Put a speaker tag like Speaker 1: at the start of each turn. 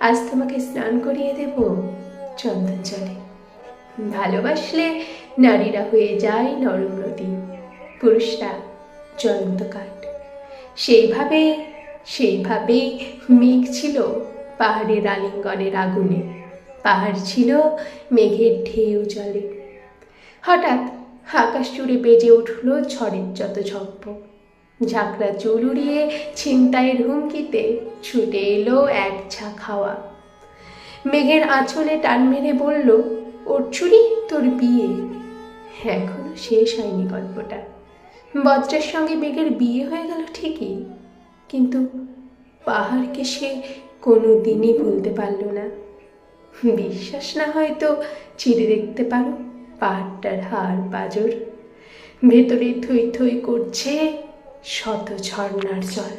Speaker 1: আজ তোমাকে স্নান করিয়ে দেব, চন্দন জলে। ভালোবাসলে নারীরা হয়ে যায় নরম নদী পুরুষরা জ্বলন্ত কাঠ। সেইভাবে, সেইভাবেই মেঘ ছিল পাহাড়ের আলিঙ্গনের আগুনে। পাহাড় ছিল মেঘের ঢেউ জলে। হঠাৎ আকাশ জুড়ে বেজে উঠল ঝড়ের যত ঝম্প ঝাঁকড়া চুল উড়িয়ে ছিনতাইয়ের হুমকিতে ছুটে এলো এক ঝাঁক হাওয়া। মেঘের আঁচলে টান মেরে বলল, ওর চুরি তোর বিয়ে। এখনও শেষ হয়নি গল্পটা। বজ্রের সঙ্গে মেঘের বিয়ে হয়ে গেল ঠিকই, কিন্তু পাহাড়কে সে কোনো দিনই ভুলতে পারল না। বিশ্বাস না হয়তো চিড়ে দেখতে পারো পাহাড়টার হাড় পাজর। ভেতরে থই থই করছে শত ঝর্ণার জল।